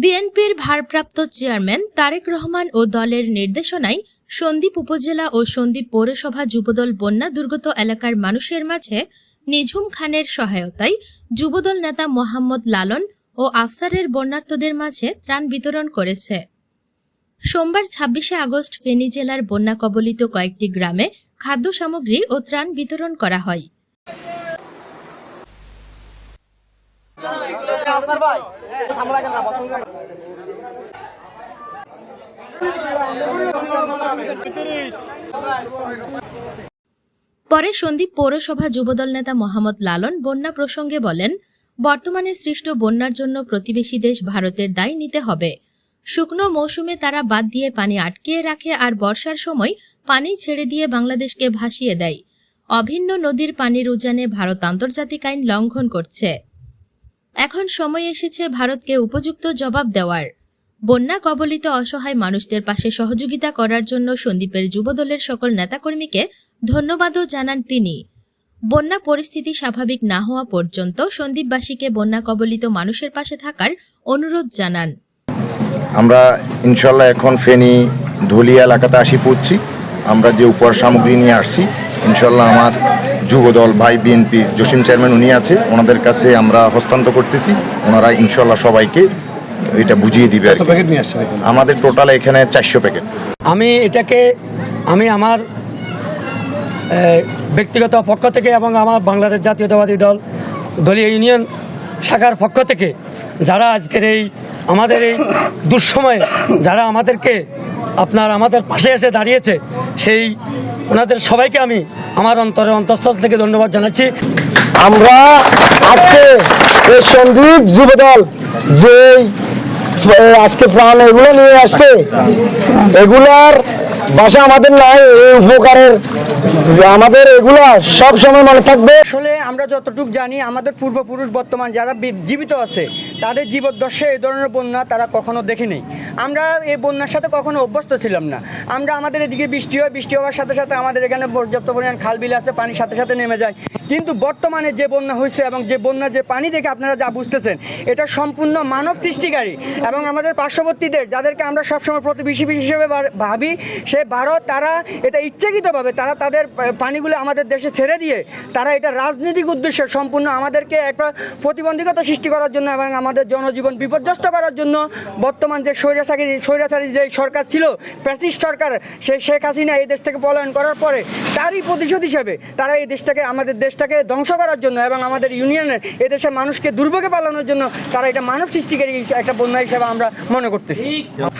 বিএনপির ভারপ্রাপ্ত চেয়ারম্যান তারেক রহমান ও দলের নির্দেশনায় সন্দ্বীপ উপজেলা ও সন্দ্বীপ পৌরসভা যুবদল বন্যা দুর্গত এলাকার মানুষের মাঝে নিঝুম খানের সহায়তায় যুবদল নেতা মোহাম্মদ লালন ও আফসারের বন্যার্তদের মাঝে ত্রাণ বিতরণ করেছে। সোমবার ছাব্বিশে আগস্ট ফেনী জেলার বন্যা কবলিত কয়েকটি গ্রামে খাদ্য সামগ্রী ও ত্রাণ বিতরণ করা হয়। পরে সন্দীপ পৌরসভা যুবদল নেতা মোহাম্মদ লালন বন্যা প্রসঙ্গে বলেন, বর্তমানে সৃষ্ট বন্যার জন্য প্রতিবেশী দেশ ভারতের দায় নিতে হবে। শুকনো মৌসুমে তারা বাদ দিয়ে পানি আটকিয়ে রাখে আর বর্ষার সময় পানি ছেড়ে দিয়ে বাংলাদেশকে ভাসিয়ে দেয়। অভিন্ন নদীর পানির উজানে ভারত আন্তর্জাতিক আইন লঙ্ঘন করছে। এখন সময় এসেছে ভারতকে উপযুক্ত জবাব দেওয়ার। বন্যা কবলিত অসহায় মানুষদের পাশে সহযোগিতা করার জন্য সন্দীপের যুবদলের সকল নেতাকর্মীকে ধন্যবাদও জানান তিনি। বন্যা পরিস্থিতি স্বাভাবিক না হওয়া পর্যন্ত সন্দীপবাসীকে বন্যা কবলিত মানুষের পাশে থাকার অনুরোধ জানান। আমরা ইনশাল্লাহ এখন ফেনী ধুলিয়া এলাকাতে আসি পড়ছি আমরা যে উপহার সামগ্রী নিয়ে আসছি, ইনশাল্লাহ আমার যুবদল ভাই বিএনপি জসিম চেয়ারম্যান উনি আছে, ওনাদের কাছে আমরা হস্তান্তর করতেছি। ওনারা ইনশাল্লাহ সবাইকে এটা বুঝিয়ে দিবে আর প্যাকেট নিয়ে আসছেন আমাদের টোটাল এখানে চারশো প্যাকেট আমি এটাকে আমি আমার ব্যক্তিগত পক্ষ থেকে এবং আমার বাংলাদেশ জাতীয়তাবাদী দল দলীয় ইউনিয়ন শাখার পক্ষ থেকে যারা আজকের এই আমাদের এই দুঃসময়ে যারা আমাদেরকে আপনার আমাদের পাশে এসে দাঁড়িয়েছে সেই ওনাদের সবাইকে আমি আমার অন্তরের অন্তঃস্থল থেকে ধন্যবাদ জানাচ্ছি। আমরা আজকে সন্দীপ যুবদল যে আজকে প্রাণ এগুলো নিয়ে আসছে। এগুলার বাসা আমাদের নাই এই উপকারের। আমাদের এগুলা সব সময় মনে থাকবে। আসলে আমরা যতটুকু জানি, আমাদের পূর্বপুরুষ বর্তমান যারা জীবিত আছে তাদের জীবদ্দশে এই ধরনের বন্যা তারা কখনো দেখেনি। আমরা এই বন্যার সাথে কখনো অভ্যস্ত ছিলাম না। আমরা আমাদের এদিকে বৃষ্টি হয়, বৃষ্টি হওয়ার সাথে সাথে আমাদের এখানে পর্যাপ্ত পরিমাণ খাল বিল আছে পানির সাথে সাথে নেমে যায়। কিন্তু বর্তমানে যে বন্যা হয়েছে এবং যে বন্যা যে পানি দেখে আপনারা যা বুঝতেছেন, এটা সম্পূর্ণ মানব সৃষ্টিকারী এবং আমাদের পার্শ্ববর্তীদের, যাদেরকে আমরা সবসময় প্রতিবেশী হিসেবে ভাবি, সে ভারত তারা এটা ইচ্ছাকৃতভাবে, তারা তাদের পানিগুলো আমাদের দেশে ছেড়ে দিয়ে, তারা এটা রাজনৈতিক উদ্দেশ্যে সম্পূর্ণ আমাদেরকে একটা প্রতিবন্ধকতা সৃষ্টি করার জন্য এবং আমাদের জনজীবন বিপর্যস্ত করার জন্য বর্তমান যে স্বৈরাচারী স্বৈরাচারী যে সরকার ছিল প্যাসিস সরকার সেই শেখ হাসিনা এই দেশ থেকে পলায়ন করার পরে তারই প্রতিশোধ হিসেবে তারা এই দেশটাকে, আমাদের দেশটাকে ধ্বংস করার জন্য এবং আমাদের ইউনিয়নের এদেশের মানুষকে দুর্ভোগে পালানোর জন্য তারা এটা মানব সৃষ্টিকারী একটা বন্যা হিসেবে আমরা মনে করতেছি।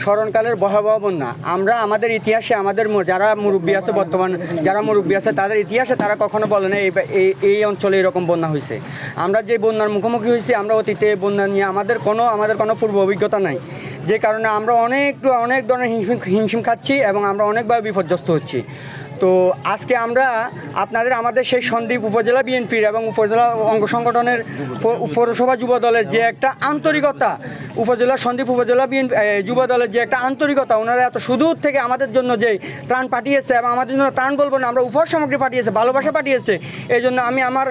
স্মরণকালের ভয়াবহ বন্যা। আমরা আমাদের ইতিহাসে আমাদের যারা মুরব্বী আছে বর্তমান, যারা মুরব্বী আছে তাদের ইতিহাসে তারা কখনো বলে না এই অঞ্চলে এরকম বন্যা হয়েছে আমরা যে বন্যার মুখোমুখি হয়েছি আমরা অতীতে বন্যা নিয়ে আমাদের কোনো আমাদের কোনো পূর্ব অভিজ্ঞতা নাই। যে কারণে আমরা অনেক অনেক ধরনের হিমশিম হিমশিম খাচ্ছি এবং আমরা অনেকভাবে বিপর্যস্ত হচ্ছি। তো আজকে আমরা আপনাদের, আমাদের সেই সন্দ্বীপ উপজেলা বিএনপির এবং উপজেলা অঙ্গ সংগঠনের পৌরসভা যুব দলের যে একটা আন্তরিকতা, উপজেলা সন্দ্বীপ উপজেলা বিএনপি যুব দলের যে একটা আন্তরিকতা, ওনারা এত সুদূর থেকে আমাদের জন্য যে ত্রাণ পাঠিয়েছে এবং আমাদের জন্য ত্রাণ বলব না, আমরা উপহার সামগ্রী পাঠিয়েছে, ভালোবাসা পাঠিয়েছে, এই জন্য আমি আমার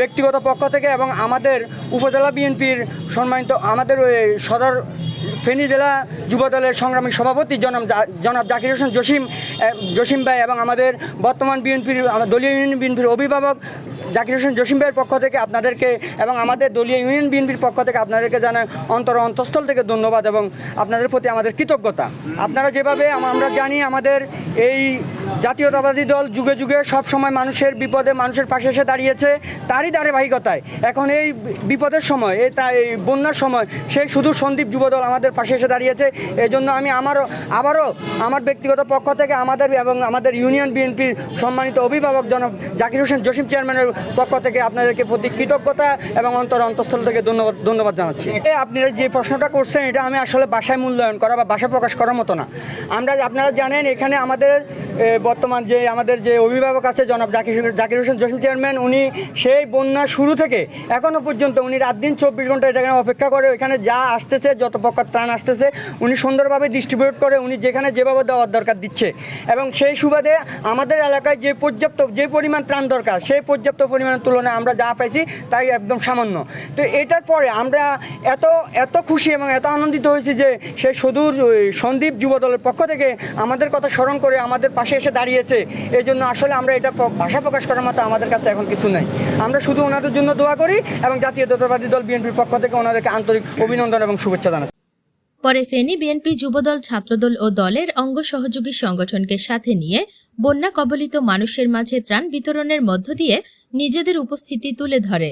ব্যক্তিগত পক্ষ থেকে এবং আমাদের উপজেলা বিএনপির সম্মানিত আমাদের সদর ফেনী জেলা যুবদলের সংগ্রামী সভাপতি জনাব জনাব জাকির হোসেন জসিম জসিম ভাই এবং আমাদের বর্তমান বিএনপির দলীয় ইউনিয়ন বিএনপির অভিভাবক জাকির হোসেন জসিম ভাইয়ের পক্ষ থেকে আপনাদেরকে এবং আমাদের দলীয় ইউনিয়ন বিএনপির পক্ষ থেকে আপনাদেরকে জানাই অন্তর অন্তঃস্থল থেকে ধন্যবাদ এবং আপনাদের প্রতি আমাদের কৃতজ্ঞতা। আপনারা যেভাবে আমরা জানি আমাদের এই জাতীয়তাবাদী দল যুগে যুগে সব সময় মানুষের বিপদে মানুষের পাশে এসে দাঁড়িয়েছে, তারই ধারাবাহিকতায়। এখন এই বিপদের সময়, এই তা এই বন্যার সময় সেই শুধু সন্দীপ যুবদল আমাদের পাশে এসে দাঁড়িয়েছে। এই জন্য আমি আমারও, আবারও আমার ব্যক্তিগত পক্ষ থেকে আমাদের এবং আমাদের ইউনিয়ন বিএনপির সম্মানিত অভিভাবক জনাব জাকির হোসেন জসিম চেয়ারম্যানের পক্ষ থেকে আপনাদেরকে প্রতি কৃতজ্ঞতা এবং অন্তর অন্তঃস্থল থেকে ধন্যবাদ ধন্যবাদ জানাচ্ছি। আপনারা যে প্রশ্নটা করছেন, এটা আমি আসলে বাসায় মূল্যায়ন করা বা বাসা প্রকাশ করার মতো না। আমরা আপনারা জানেন, এখানে আমাদের there বর্তমান যে আমাদের যে অভিভাবক আছে জনাব জাকির জাকির হোসেন জসিম চেয়ারম্যান, উনি সেই বন্যা শুরু থেকে এখনও পর্যন্ত উনি রাত দিন চব্বিশ ঘণ্টা এখানে অপেক্ষা করে এখানে যা আসতেছে, যত প্রকার ত্রাণ আসতেছে, উনি সুন্দরভাবে ডিস্ট্রিবিউট করে, উনি যেখানে যেভাবে দেওয়ার দরকার দিচ্ছে। এবং সেই সুবাদে আমাদের এলাকায় যে পর্যাপ্ত, যে পরিমাণ ত্রাণ দরকার, সেই পর্যাপ্ত পরিমাণের তুলনায় আমরা যা পাইছি তাই একদম সামান্য। তো এটার পরে আমরা এত এত খুশি এবং এত আনন্দিত হয়েছি যে সেই সুদূর সন্দীপ যুব দলের পক্ষ থেকে আমাদের কথা স্মরণ করে আমাদের পাশে এসে দাঁড়িয়েছে। এই জন্য আসলে আমরা এটা ভাষা প্রকাশ করার মতো আমাদের কাছে এখন কিছু নাই। আমরা শুধু ওনাদের জন্য দোয়া করি এবং জাতীয় দলবাদী দল বিএনপির পক্ষ থেকে ওনাদেরকে আন্তরিক অভিনন্দন এবং শুভেচ্ছা জানাচ্ছি। পরে ফেনী বিএনপি যুবদল, ছাত্রদল ও দলের অঙ্গ সহযোগী সংগঠনকে সাথে নিয়ে বন্যা কবলিত মানুষের মাঝে ত্রাণ বিতরণের মধ্য দিয়ে নিজেদের উপস্থিতি তুলে ধরে।